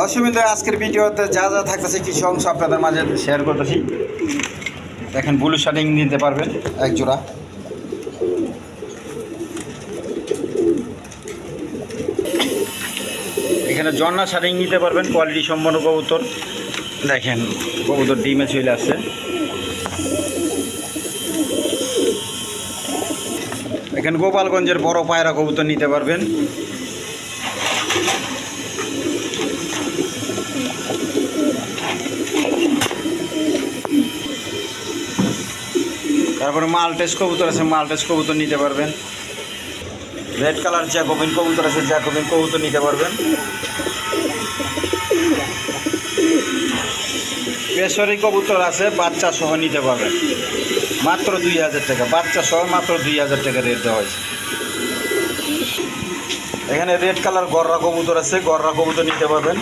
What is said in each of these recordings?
দর্শকবৃন্দ, আজকের ভিডিওতে যা যা থাকতেছে, কিছু অংশ আপনাদের মাঝে শেয়ার করতেছি। দেখেন ব্লু শার্টিং নিতে পারবেন, এক জোড়া। এখানে জন্না শার্টিং নিতে পারবেন কোয়ালিটি সম্পন্ন কবুতর। দেখেন, কবুতর ডিমে চলে আসছে। এখানে গোপালগঞ্জের বড় পায়রা কবুতর নিতে পারবেন। তারপরে মালটেস কবুতর আছে মালটেস কবুতর নিতে পারবেন। রেড কালার জ্যাকোবিন কবুতর আছে জ্যাকোবিন কবুতর নিতে পারবেন। পেশরি কবুতর আছে, বাচ্চা সহ নিতে পারবেন। মাত্র দুই হাজার টাকা, বাচ্চা সহ মাত্র দুই হাজার টাকা রেট দেওয়া হয়েছে। এখানে রেড কালার গররা কবুতর আছে, গররা কবুতর নিতে পারবেন।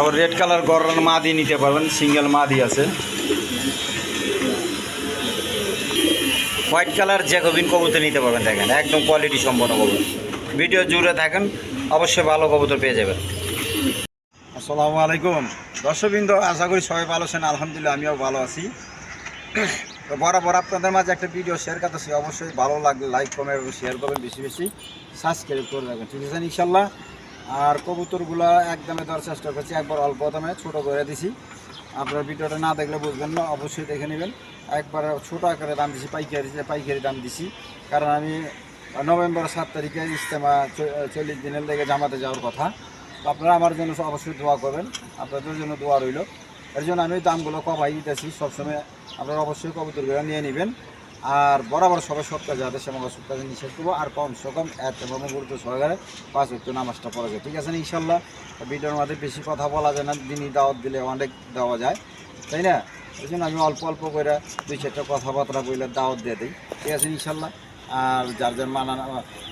তারপর রেড কালার গররার মাদি নিতে পারবেন সিঙ্গেল মাদি আছে। হোয়াইট কালার জ্যাকোবিন কবুতর নিতে পারবেন, দেখেন, একদম কোয়ালিটি সম্পন্ন কবুতর। ভিডিও জুড়ে থাকেন, অবশ্যই ভালো কবুতর পেয়ে যাবেন। আসসালামু আলাইকুম। দর্শকবৃন্দ, আশা করি সবাই ভালো আছেন, আলহামদুলিল্লাহ, আমিও ভালো আছি। তো বরাবর আপনাদের মাঝে একটা ভিডিও শেয়ার করতেছি অবশ্যই ভালো লাগলে লাইক কমেন্ট শেয়ার করবেন, বেশি বেশি সাবস্ক্রাইব করে রাখবেন। ঠিক আছে, ইনশাল্লাহ। আর কবুতরগুলো একদমে দেওয়ার চেষ্টা করছি, একবার অল্প দামে, ছোটো করে দিছি। আপনার ভিডিওটা না দেখলে বুঝবেন না, অবশ্যই দেখে নেবেন। একবার ছোটো আকারে দাম দিছি, পাইকারি পাইকারি দাম দিছি। কারণ আমি নভেম্বর সাত তারিখে ইজতেমা চল্লিশ দিনের লেগে জামাতে যাওয়ার কথা। আপনারা আমার জন্য অবশ্যই দোয়া করবেন, আপনাদের জন্য দোয়া রইল। এর জন্য আমি দামগুলো কমাই দিতেছি, সবসময় আপনারা অবশ্যই কবুতরগুলো নিয়ে নেবেন। আর বরাবর সবাই সপ্তাহ যাতে সে আমাকে সপ্তাহে নিষেধ করব, আর কম সে কম এত এবং গুরুত্ব সহকারে পাঁচ উত্তর নামাজটা পড়া যায়। ঠিক আছে না ইনশাল্লাহ ভিডিওর মধ্যে বেশি কথা বলা যায় না, দিনই দাওয়াত দিলে অনেক দেওয়া যায়। তাই না? এই জন্য আমি অল্প অল্প করে দুই চারটা কথাবার্তা বলে দাওয়াত দিয়ে দিই। ঠিক আছে ইনশাল্লাহ আর যার যার মানা,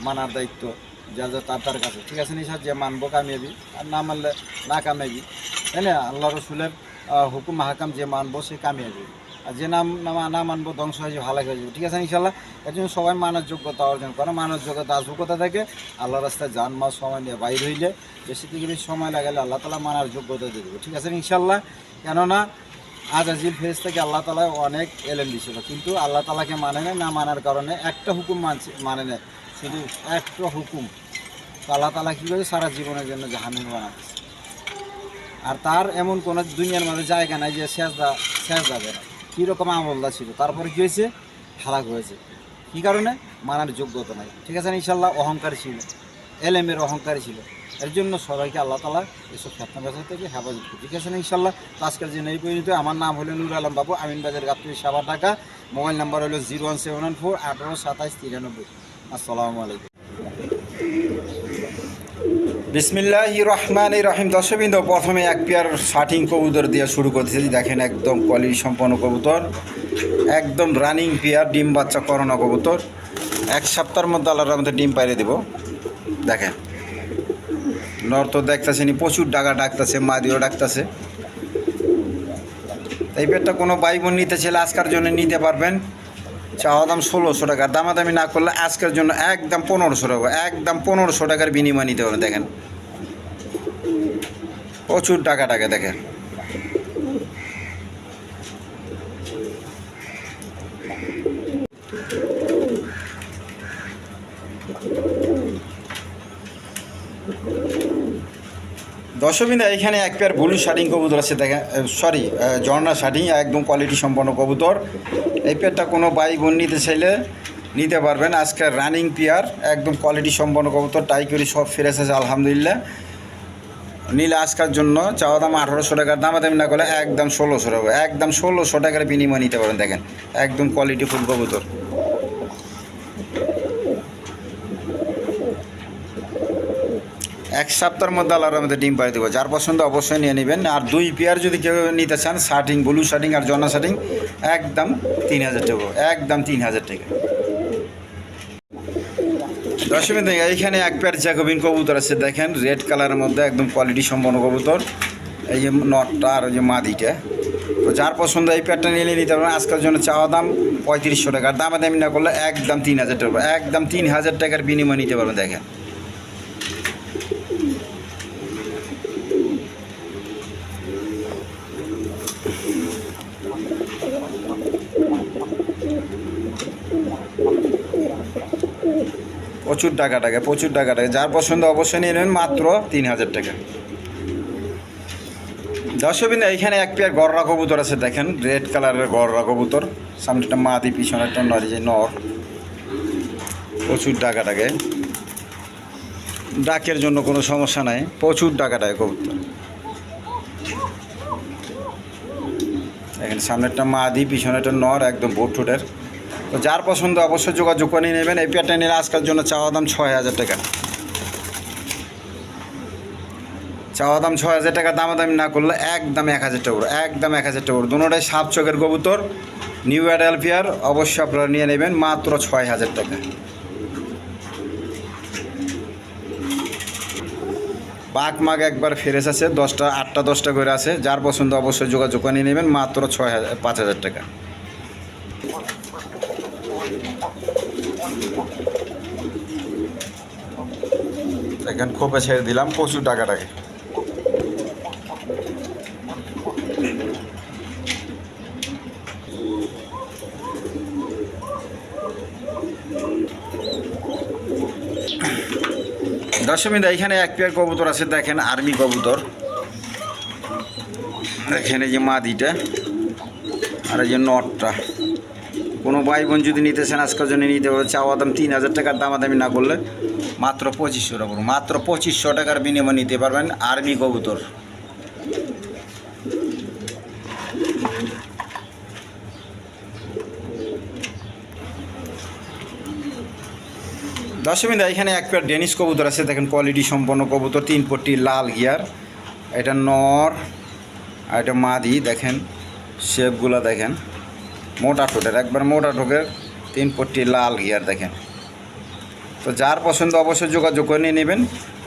মানার দায়িত্ব, যার যার তার তার কাছে। ঠিক আছে নিশা যে মানবো কামিয়াবি, আর না মানলে না কামিয়াবি। তাই না? আল্লাহ রসুলের হুকুম, মাহাকাম যে মানবো সে কামিয়াবি। আর যে নাম না- মানবো ধ্বংস হয়ে ভালো হয়ে যাবে। ঠিক আছে, ইনশাল্লাহ? এর জন্য সবাই মানার যোগ্যতা অর্জন করে। মানার যোগ্যতা আসব কোথা থেকে আল্লাহ রাস্তায় যান মাস সময় নিয়ে বাইর হইলে বেশি থেকে বেশি সময় লাগালে আল্লাহ তালা মানার যোগ্যতা দিয়ে দেবে। ঠিক আছে, ইনশাল্লাহ? কেননা, আজ আজিল ফেজ থেকে আল্লাহ তালা অনেক এলেন দিয়েছিল কিন্তু আল্লাহ তালাকে মানে না না মানার কারণে একটা হুকুম মানছে মানে না শুধু একটা হুকুম। তো আল্লাহ তালা কী করে সারা জীবনের জন্য জাহান্নাম বানাচ্ছে আর তার এমন কোনো দুনিয়ার মধ্যে জায়গা নাই যে শেষ দা শেষ যাবে না। কীরকম আমলদা ছিল? তারপরে কী হয়েছে? হালাক হয়েছে। কী কারণে? মানার যোগ্যতা নাই। ঠিক আছে ইনশাল্লাহ অহংকারী ছিল। এলেমের অহংকারী ছিল। এর জন্য সবাইকে আল্লাহ তালা এসব ফেতনা ব্যবসা থেকে হেফাজত করি ঠিক আছে ইনশাল্লাহ আজকের যে নেই পরিণত আমার নাম হলো নুর আলম বাবু। আমিন বাজার গাত্রী সাবার ঢাকা। মোবাইল নাম্বার হলো zero one seven one four আঠারো সাতাইশ তিরানব্বই। আসসালামু আলাইকুম। বিসমিল্লাহ রহমান রহিম। দর্শকবৃন্দ, প্রথমে এক পেয়ার শার্টিং কবুতর দিয়ে শুরু করতেছি। দেখেন একদম কোয়ালিটি সম্পন্ন কবুতর। একদম রানিং পেয়ার, ডিম বাচ্চা করোনা কবুতর। এক সপ্তাহের মধ্যে আল্লাহর মধ্যে ডিম পাইরে দেব। দেখেন। নর তো দেখতেছে নি প্রচুর ডাকা ডাকতেছে, মাদিও ডাকতেছে। এই পেয়ারটা কোনো ভাই বোন নিতে ছেলে আজকের জন্য নিতে পারবেন। চাওয়া দাম ষোলোশো টাকা। দামাদামি না করলে আজকের জন্য একদম পনেরোশো টাকা। একদম পনেরোশো টাকার বিনিময় নিতে হবে, দেখেন। প্রচুর টাকা টাকা, দেখেন। দশমিনা এখানে এক পেয়ার ব্লু শার্টিং কবুতর আছে দেখেন সরি ঝর্ণা শার্টিং একদম কোয়ালিটি সম্পন্ন কবুতর। এই পেয়ারটা কোনো বাই বোন নিতে চাইলে নিতে পারবেন। আজকের রানিং পেয়ার একদম কোয়ালিটি সম্পন্ন কবুতর টাই করে সব ফ্রেশ আছে, আলহামদুলিল্লাহ। নিলে আজকার জন্য চাওয়া দাম আঠারোশো টাকার দামা দামি না করলে একদম ষোলোশো টাকা একদম ষোলোশো টাকার বিনিময় নিতে পারেন দেখেন। একদম কোয়ালিটি ফুল কবুতর। এক সপ্তাহের মধ্যে আল্লাহর মধ্যে ডিম পাড়ি দেবো। যার পছন্দ অবশ্যই নিয়ে নেবেন। আর দুই পেয়ার যদি কেউ নিতে চান, শার্টিং, ব্লু শার্টিং আর জনা শার্টিং, একদম তিন হাজার টাকা একদম তিন হাজার টাকা। দশমী থেকে এইখানে এক পেয়ার জ্যাকোবিন কবুতর আছে। দেখেন, রেড কালারের মধ্যে একদম কোয়ালিটি সম্পন্ন কবুতর। এই যে নটটা আর ওই যে মাদিটা। তো যার পছন্দ এই পেয়ারটা নিয়ে নিতে পারবেন আজকের জন্য চাওয়া দাম পঁয়ত্রিশশো টাকা। দামে দামি না করলে একদম তিন হাজার টাকা একদম তিন হাজার টাকার বিনিময় নিতে পারবেন, দেখেন। প্রচুর টাকা টাকা, প্রচুর টাকা টাকা। যার পছন্দ অবশ্যই নিয়ে নেবেন মাত্র তিন হাজার টাকা। দর্শকবিন্দু এইখানে এক পেয়ার গররা কবুতর আছে, দেখেন রেড কালারের গররা কবুতর। সামনে একটা মাদি একটা নরি যে নর। প্রচুর টাকা টাকে। ডাকের জন্য কোনো সমস্যা নাই, প্রচুর টাকা টাকে কবুতর। দেখেন, সামনে একটা মাদি, পিছনে একটা নর, একদম বোট ঠোঁটের। তো যার পছন্দ অবশ্যই যোগাযোগ করে নেবেন। এই পেয়ারটা নিলে আজকের জন্য চাওয়া দাম ছয় হাজার টাকা। চাওয়া দাম ছয় হাজার টাকা, দামাদামি না করলে একদম এক হাজার টাকা একদম এক হাজার টাকা করে। দুটোটাই সাপ চোখের কবুতর, নিউ অ্যাডালফিয়ার অবশ্যই আপনারা নিয়ে নেবেন মাত্র ছয় হাজার টাকা। পাক মাঘ একবার ফেরেস আছে, দশটা, আটটা, দশটা করে আছে। যার পছন্দ অবশ্যই যোগাযোগ করে নেবেন মাত্র ছয় হাজার, পাঁচ হাজার টাকা। দেখেন খোপে ছেড়ে দিলাম, প্রচুর টাকাটাকে। দশমিদা এখানে এক পেয়ার কবুতর আছে, দেখেন, আর্মি কবুতর। এখানে যে মাদিটা, আর এই যে নটটা। কোনো ভাই বোন যদি নিতে চান আজকের জন্য নিতে পারে চাওয়া দাম তিন হাজার টাকার দামাদামি না করলে মাত্র পঁচিশশো টাকা মাত্র পঁচিশশো টাকার বিনিময়ে নিতে পারবেন আর্মি কবুতর। দশমিদা এখানে এক পেয়ার ডেনিস কবুতর আছে। দেখেন কোয়ালিটি সম্পন্ন কবুতর, তিন পট্টি লাল গিয়ার এটা নর, আর এটা মাদি, দেখেন। শেপগুলো দেখেন। মোটা ঠোঁটের, একবার মোটা ঠোঁটের তিন পট্টি লাল গিয়ার দেখেন। তো যার পছন্দ অবশ্যই যোগাযোগ করে নিয়ে নেবেন।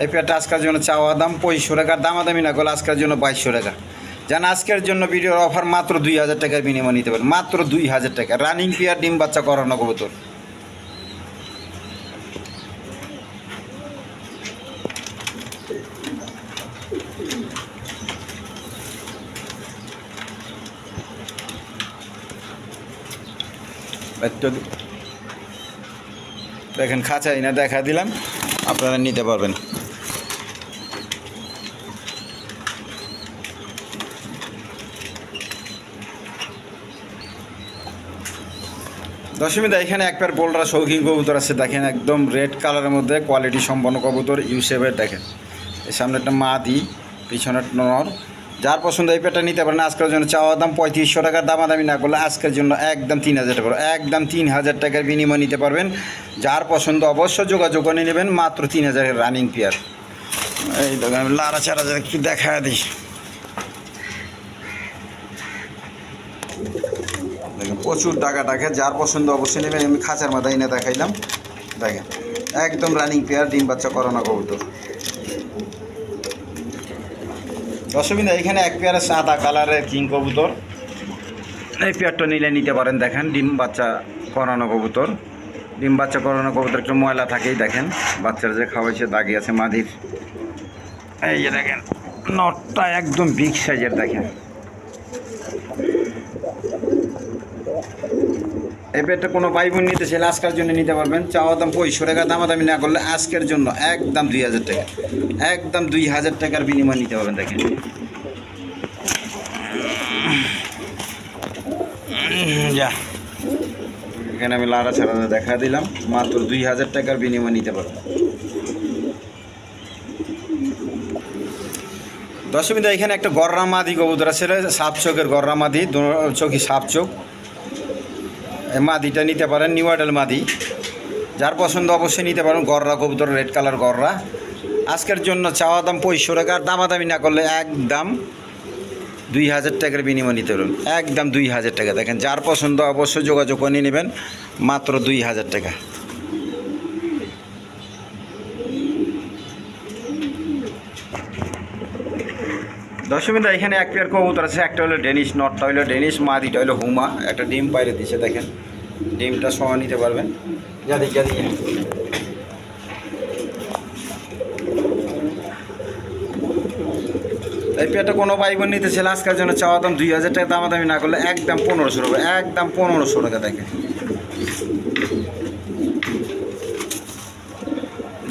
এই পেয়ারটা আজকের জন্য চাওয়া দাম পঁচিশশো টাকা, দামাদামি না করলে আজকের জন্য বাইশশো টাকা। যেন আজকের জন্য ভিডিওর অফার মাত্র দুই হাজার টাকার বিনিময় নিতে পারেন। মাত্র দুই হাজার টাকা। রানিং পেয়ার, ডিম বাচ্চা করানো কবুতর। একটু দেখেন খাঁচাই না দেখা দিলাম, আপনারা নিতে পারবেন। দশমীদা এখানে এক পেয়ার বোলরা শৌখিন কবুতর আছে, দেখেন একদম রেড কালারের মধ্যে কোয়ালিটি সম্পন্ন কবুতর ইউসেফের দেখেন। এই সামনে একটা মাদি, পিছনে একটা নর যার পছন্দ এই পেয়ারটা নিতে পারেন, আজকের জন্য চাওয়া দাম পঁয়ত্রিশশো টাকার দামাদামি না করলে আজকের জন্য একদম তিন হাজার টাকা একদম তিন হাজার টাকার বিনিময় নিতে পারবেন। যার পছন্দ অবশ্যই যোগাযোগ করে নেবেন, মাত্র তিন হাজারের রানিং পেয়ার এই আমি লাড়া চারা একটু দেখা দিই। প্রচুর টাকা টাকা, যার পছন্দ অবশ্যই নেবেন, আমি খাঁচার মাথায় এনে দেখাইলাম। দেখেন, একদম রানিং পেয়ার ডিম বাচ্চা, করানো কবুতর। অসুবিধা এখানে এক পেয়ারে সাদা কালারের কিং কবুতর। এই পেয়ারটা নিলে নিতে পারেন, দেখেন, ডিম বাচ্চা করানো কবুতর। ডিম বাচ্চা করানো কবুতর একটু ময়লা থাকেই, দেখেন, বাচ্চারা যে খাওয়াইছে দাগি আছে মাদির। এই যে দেখেন, নটটা একদম বিগ সাইজের দেখেন। এই পেটটা কোনো ভাই বোন নিতে চাইলে আজকের জন্য নিতে পারবেন। চাওয়া দাম পঁয়ষট্টি টাকা, দামাদামি না করলে আজকের জন্য একদম দুই হাজার টাকা। একদম দুই হাজার টাকার বিনিময় নিতে পারবেন, দেখেন। যা। এখানে আমি লাড়া ছাড়া দেখা দিলাম। মাত্র দুই হাজার টাকার বিনিময় নিতে পারবেন। দশমিদা এখানে একটা গররা মাদি কবুতর আছে সাপ চোখের গররা মাদি দু চোখই সাপ চোখ। মাদিটা নিতে পারেন নিউ আইডাল মাদি। যার পছন্দ অবশ্যই নিতে পারেন, গররা কবুতর রেড কালার গররা। আজকের জন্য চাওয়া দাম পঁয়ষো টাকা, আর দামাদামি না করলে একদম দুই হাজার টাকার বিনিময় নিতে পারবেন। একদম দুই হাজার টাকা। দেখেন, যার পছন্দ অবশ্যই যোগাযোগ করে নেবেন, মাত্র দুই হাজার টাকা। দশমিদা এখানে এক পেয়ার কবুতর আছে, একটা হলো ডেনিশ নটটা হলো ডেনিশ মাদিটা হলো হুমা একটা ডিম বাইরে দিছে, দেখেন। ডিমটা সময় নিতে পারবেন। যাদি যাদি। এই পেয়ারটা কোনো ভাই বোন নিতে ছিল আজকের জন্য চাওয়া দাম দুই হাজার টাকা, দামাদামি না করলে একদম পনেরোশো টাকা, একদম পনেরোশো টাকা দেখে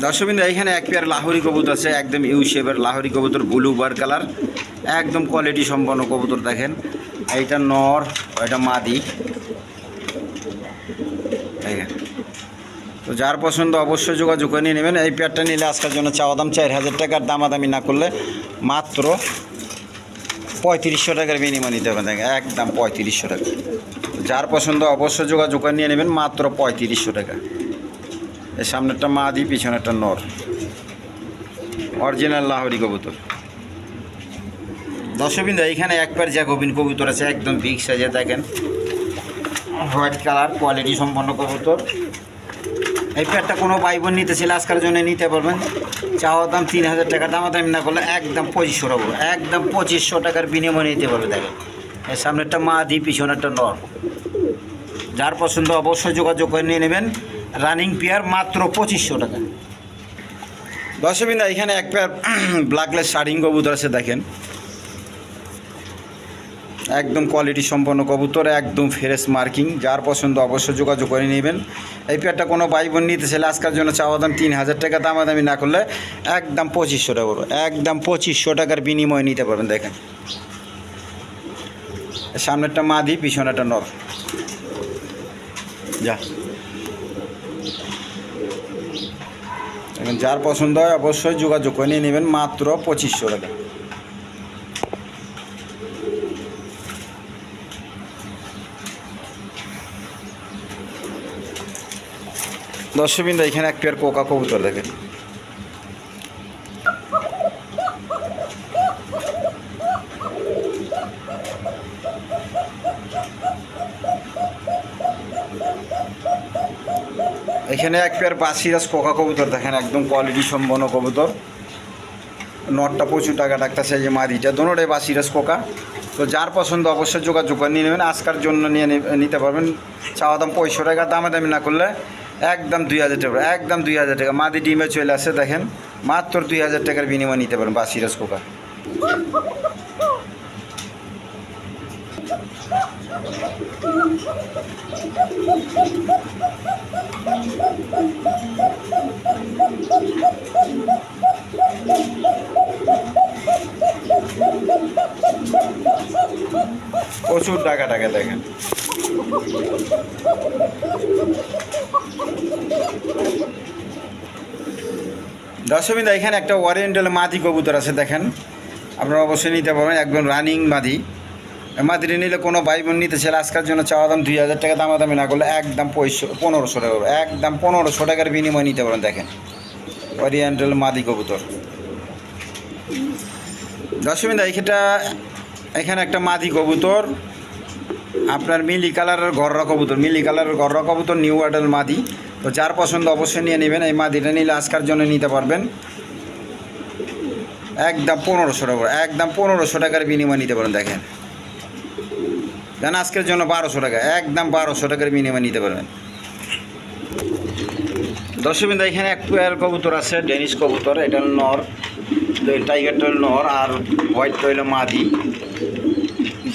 দর্শকবিন্দু, এখানে এক পেয়ার লাহোরি কবুতর আছে, একদম ইউ শেপের লাহোরি কবুতর ব্লু বার কালার একদম কোয়ালিটি সম্পন্ন কবুতর দেখেন। এইটা নর এটা মাদি। তো যার পছন্দ অবশ্যই যোগাযোগ করে নিয়ে নেবেন। এই পেয়ারটা নিলে আজকের জন্য চাওয়া দাম চার হাজার টাকার দামাদামি না করলে মাত্র পঁয়ত্রিশশো টাকার বিনিময় নিতে হবে। দেখেন, একদম পঁয়ত্রিশশো টাকা। যার পছন্দ অবশ্যই যোগাযোগ করে নিয়ে নেবেন, মাত্র পঁয়ত্রিশশো টাকা। এর সামনেরটা মাদি, পিছনেরটা নর। অরিজিনাল লাহরি কবুতর। দর্শকবিন্দু এইখানে একবার যা গোবিন কবুতর আছে, একদম বিগ সাইজে দেখেন। হোয়াইট কালার কোয়ালিটি সম্পন্ন কবুতর। এই প্যাডটা কোনো ভাই বোন নিতে ছিল আজকের জন্য নিতে পারবেন। চাওয়া দাম তিন হাজার টাকা, দামাদামি না করলে একদম পঁচিশশো টাকা একদম পঁচিশশো টাকার বিনিময়ে নিতে পারবে, দেখেন। এর সামনেরটা মা দি পিছনেরটা নর। যার পছন্দ অবশ্যই যোগাযোগ করে নিয়ে নেবেন। রানিং পেয়ার মাত্র পঁচিশশো টাকা। দর্শকবিন্দু, এখানে এক পেয়ার ব্ল্যাকলেস শার্টিং কবুতর আছে, দেখেন। একদম কোয়ালিটি সম্পন্ন কবুতর, একদম ফ্রেশ মার্কিং যার পছন্দ অবশ্যই যোগাযোগ করে নেবেন। এই পেয়ারটা কোনো ভাই বোন নিতে চাইলে আজকের জন্য চাওয়া দাম তিন হাজার টাকা। দামাদামি না করলে একদম পঁচিশশো টাকা করব একদম পঁচিশশো টাকার বিনিময়ে নিতে পারবেন, দেখেন। সামনেরটা মাদি, পিছনেরটা নর। যা। যার পছন্দ হয় অবশ্যই যোগাযোগ করে নিয়ে নেবেন মাত্র পঁচিশশো টাকা। দর্শকবৃন্দ, এখানে এক পেয়ার কোকা কবুতর দেখেন। এখানে এক পেয়ার বাসিরাজ কোকা কবুতর দেখেন, একদম কোয়ালিটি সম্পন্ন কবুতর। নটটা প্রচুর টাকা ডাকতেছে যে মাদিটা। দোনোটাই বাসিরাজ কোকা তো যার পছন্দ অবশ্যই যোগাযোগ করে নিয়ে নেবেন। আজকার জন্য নিয়ে নিতে পারবেন। চাওয়া দাম পঁয়ষট্টি টাকা দামে দামি না করলে একদম দুই হাজার টাকা, একদম দুই হাজার টাকা। মাদি ডিমে চলে আসে দেখেন, মাত্র দুই হাজার টাকার বিনিময় নিতে পারেন বাসিরাজ কোকা প্রচুর টাকা টাকা দেখেন। দশমিদা এখানে একটা ওরিয়েন্টাল মাদি কবুতর আছে, দেখেন। আপনারা অবশ্যই নিতে পারবেন, একদম রানিং মাদি। মাদিরে নিলে কোনো ভাই বোন নিতে চাইলে আজকের জন্য চাওয়া দাম দুই হাজার টাকা, দামাদামি না করলে একদম পঁয়ষো পনেরোশো টাকা একদম পনেরোশো টাকার বিনিময় নিতে পারেন দেখেন। ওরিয়েন্টাল মাদি কবুতর। দশমিদা এখানটা এখানে একটা মাদি কবুতর। আপনার মিলি কালারের ঘররা কবুতর, মিলি কালারের ঘররা কবুতর নিউ অ্যাডাল মাদি। তো যার পছন্দ অবশ্যই নিয়ে নেবেন, এই মাদিটা নিলে আজকার জন্য নিতে পারবেন। একদম পনেরোশো টাকা একদম পনেরোশো টাকার বিনিময় নিতে পারেন দেখেন। দেন আজকের জন্য বারোশো টাকা, একদম বারোশো টাকার বিনিময় নিতে পারবেন। দর্শকবিন্দু এখানে এক পেয়ার কবুতর আছে ডেনিস কবুতর, এটা নর এই টাইগারটা নর আর হোয়াইট হলো মাদি।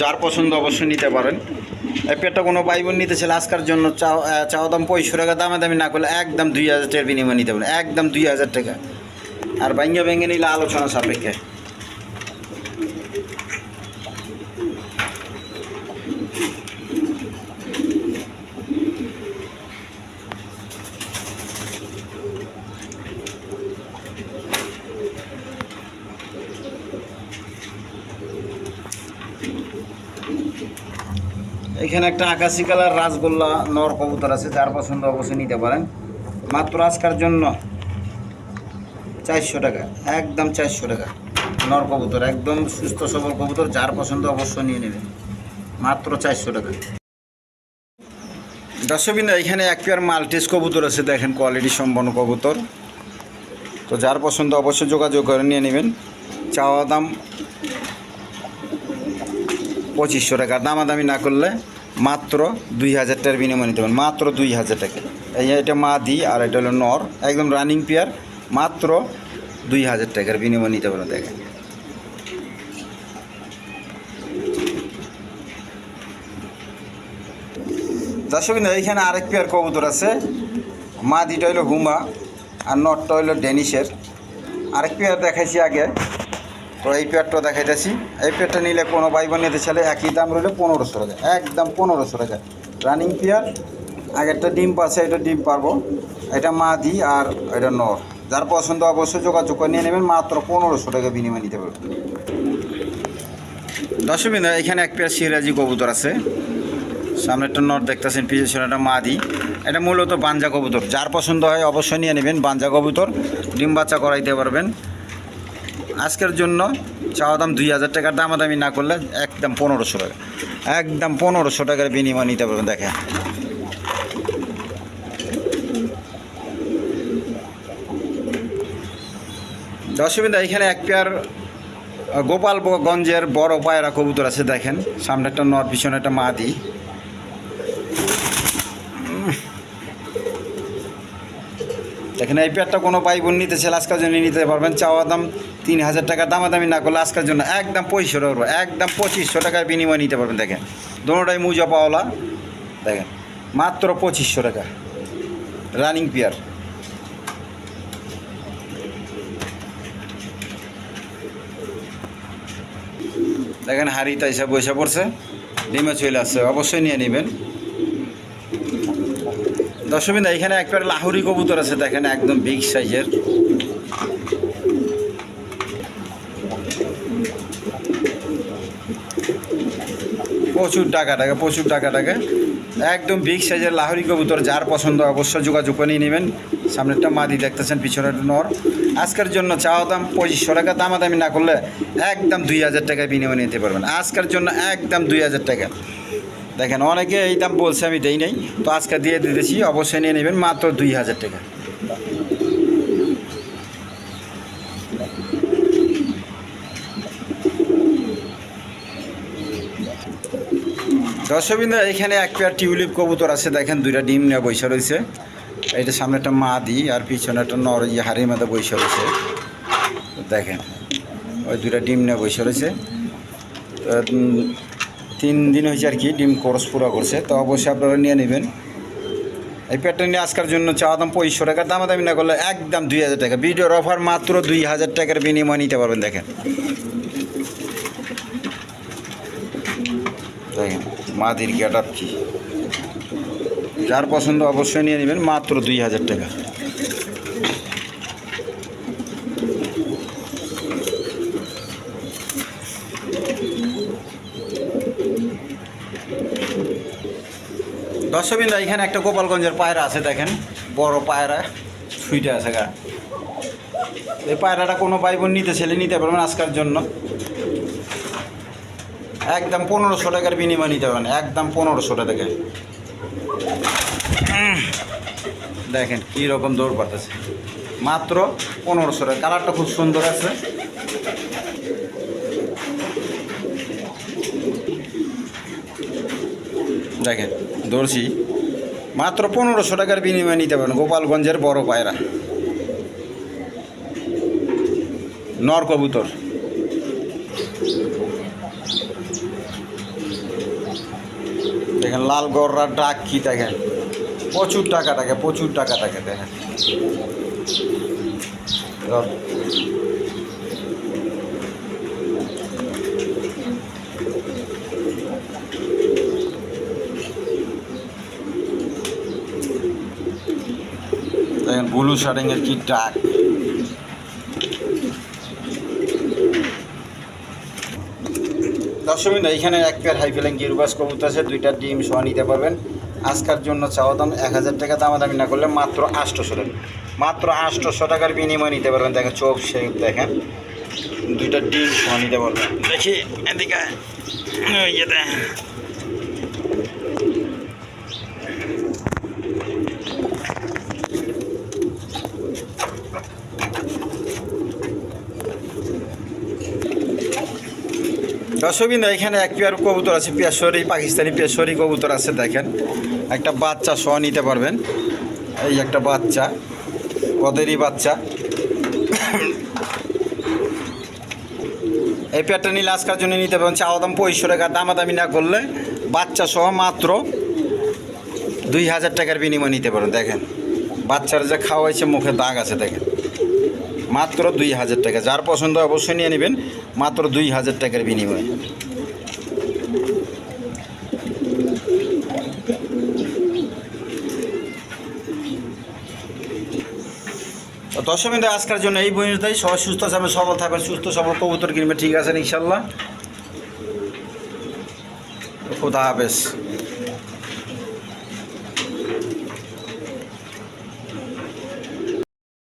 যার পছন্দ অবশ্যই নিতে পারেন। এই পেটটা কোনো ভাই নিতে চাইলে আজকার জন্য চাওয়া দাম পঁয়ষো টাকা, দামে দামি না করলে একদম দুই হাজার টাকার বিনিময়ে নিতে পারেন, একদম দুই হাজার টাকা। আর ব্যাঙ্গে ব্যাঙ্গে নিলে আলোচনা সাপেক্ষে। এখানে একটা আকাশি কালার রাসগোল্লা নর কবুতর আছে, যার পছন্দ অবশ্যই নিতে পারেন। মাত্র আজকার জন্য চারশো টাকা, একদম চারশো টাকা নর কবুতর, একদম সুস্থ সবল কবুতর, যার পছন্দ অবশ্যই নিয়ে নেবেন। মাত্র চারশো টাকা। দর্শকবিন্দু, এখানে এক পেয়ার মাল্টিস কবুতর আছে, দেখেন কোয়ালিটি সম্পন্ন কবুতর। তো যার পছন্দ অবশ্যই যোগাযোগ করে নিয়ে নেবেন। চাওয়া দাম পঁচিশশো টাকা, দামাদামি না করলে মাত্র দুই হাজার টাকার বিনিময় নিতে পারেন। মাত্র দুই হাজার টাকা। এই এটা মা দি আর এটা হলো নর, একদম রানিং পেয়ার মাত্র দুই হাজার টাকার বিনিময় নিতে পারেন দেখেন। দর্শক এইখানে আরেক পেয়ার কবুতর আছে। মা দিটা হলো হুমা আর নটটা হইল ডেনিশের। আরেক পেয়ার দেখাইছি আগে। তো এই পেয়ারটা দেখাইতেছি। এই পেয়ারটা নিলে কোনো ভাই নিতে চাইলে একই দাম রইলে পনেরোশো টাকা, একদম পনেরোশো টাকা। রানিং পেয়ার, আগেরটা ডিম পাচ্ছে এটা ডিম পারব। এটা মা মাদি আর এটা নর। যার পছন্দ অবশ্যই যোগাযোগ করে নিয়ে নেবেন, মাত্র পনেরোশো টাকা বিনিময় নিতে পারবেন। দশমিন এখানে এক পেয়ার সিরাজি কবুতর আছে। সামনে একটা নট দেখতেছেন পিছনে একটা মাদি। এটা মূলত বাঞ্জা কবুতর। যার পছন্দ হয় অবশ্যই নিয়ে নেবেন বাঞ্জা কবুতর। ডিম বাচ্চা করাইতে পারবেন। আজকের জন্য চাওয়া দাম দুই হাজার টাকার দামাদামি না করলে একদম পনেরোশো টাকা। একদম পনেরোশো টাকার বিনিময় নিতে পারবেন দেখে দশমিন এখানে এক পেয়ার গোপালগঞ্জের বড় পায়রা কবুতর আছে, দেখেন। সামনে একটা নর পিছনে একটা মাদি। দেখেন, এই পেয়ারটা কোনো পাই বোন নিতে চাইলে আজকের জন্য নিতে পারবেন। চাওয়া দাম তিন হাজার টাকা, দামাদামি না করলে আজকের জন্য একদম পঁচিশশো টাকা একদম পঁচিশশো টাকার বিনিময় নিতে পারবেন, দেখেন। দোনোটাই মুজা পাওলা দেখেন, মাত্র পঁচিশশো টাকা। Running pair. দেখেন হাড়ি তাইসা বসে পড়ছে, ডিমে চলে আসছে, অবশ্যই নিয়ে নেবেন। দশমিন এখানে একবার লাহুরি কবুতর আছে, দেখেন, একদম বিগ সাইজের প্রচুর টাকা টাকা, প্রচুর টাকা টাকা। একদম বিগ সাইজের লাহরি কবুতর, যার পছন্দ অবশ্যই যোগাযোগ করে নেবেন। সামনেরটা মাদি দেখতেছেন পিছনের নর। আজকের জন্য চাওয়া দাম পঁচিশশো টাকা, দামাদামি না করলে একদম দুই হাজার টাকায় বিনিময় নিতে পারবেন। আজকের জন্য একদম দুই হাজার টাকা। দেখেন, অনেকে এই দাম বলছে, আমি দেই নাই। তো আজকে দিয়ে দিতেছি, অবশ্যই নিয়ে নেবেন, মাত্র দুই হাজার টাকা। দর্শকবৃন্দ, এখানে এক পেয়ার টিউলিপ কবুতর আছে, দেখেন, দুইটা ডিম নিয়ে বৈশা রয়েছে। এটা সামনে একটা মাদি, আর পিছনে একটা নর ইয়ে হাড়ির মধ্যে বৈশা রয়েছে। দেখেন, ওই দুইটা ডিম নিয়ে বৈশা রয়েছে। তিন দিন হয়েছে আর কি, ডিম কোর্স পুরো করছে। তো অবশ্যই আপনারা নিয়ে নেবেন। এই পেয়ারটা নিয়ে আজকের জন্য চাওয়া দাম পঁচিশশো টাকা, দামাদামি না করলে একদম দুই হাজার টাকা। ভিডিওর অফার মাত্র দুই হাজার টাকার বিনিময় নিতে পারবেন দেখেন, মাদির গেট আপ কি। যার পছন্দ অবশ্যই নিয়ে নেবেন, মাত্র দুই হাজার টাকা। দর্শকবিন্দা, এখানে একটা গোপালগঞ্জের পায়রা আছে, দেখেন। বড় পায়রা সুইটে আছে গা। এই পায়রাটা কোনো ভাই বোন নিতে ছেলে নিতে পারবেন আজকার জন্য। একদম পনেরোশো টাকার বিনিময় নিতে পারবেন, একদম পনেরোশো টাকা দেখেন কী রকম দৌড় পাঠাচ্ছে মাত্র পনেরোশো টাকা। কালারটা খুব সুন্দর আছে। দেখেন দর্শি মাত্র পনেরোশো টাকার বিনিময় নিতে পারেন গোপালগঞ্জের বড় পায়রা। নর কবুতর। দেখেন, লাল গররার ডাক কি দেখেন। প্রচুর টাকা টাকা প্রচুর টাকা টাকা দেখেন। দেখেন ব্লু শার্টিংয়ের কি ডাক। দর্শক বিন্দু, এখানে এক পেয়ার হাইফেলেন গিরবাস কবুতর আছে দুইটা ডিম সহ নিতে পারবেন। আজকের জন্য চাওয়া দাম এক হাজার টাকা দামাদামি না করলে মাত্র আটশোশো টাকা। মাত্র আটশোশো টাকার বিনিময় নিতে পারবেন। দেখেন চোখ শেপ দেখেন দুইটা ডিম সহ নিতে পারবেন। দেখি এদিকে দর্শকবিন্দু, এখানে এক পেয়ার কবুতর আছে পেশরি পাকিস্তানি পেশরি কবুতর আছে দেখেন। একটা বাচ্চা সহ নিতে পারবেন। এই একটা বাচ্চা ওদেরই বাচ্চা। এই পেয়ারটা নিলে আজকের জন্য নিতে পারবেন, চাওয়া দাম পঁয়ষট্টি টাকা, দামাদামি না করলে বাচ্চা সহ মাত্র দুই হাজার টাকার বিনিময় নিতে পারেন দেখেন। বাচ্চার যে খাওয়াইছে, মুখে দাগ আছে, দেখেন। মাত্র দুই হাজার টাকা। যার পছন্দ অবশ্যই নিয়ে নেবেন, মাত্র দুই হাজার টাকার বিনিময়ে। তো দর্শক বিন্দু, আজকের জন্য এই পর্যন্তই। সবাই সুস্থ থাকবেন, সবল থাকবেন, সুস্থ, সবল কবুতর কিনবে, ঠিক আছে, ইনশাল্লাহ। খুদা হাফেজ।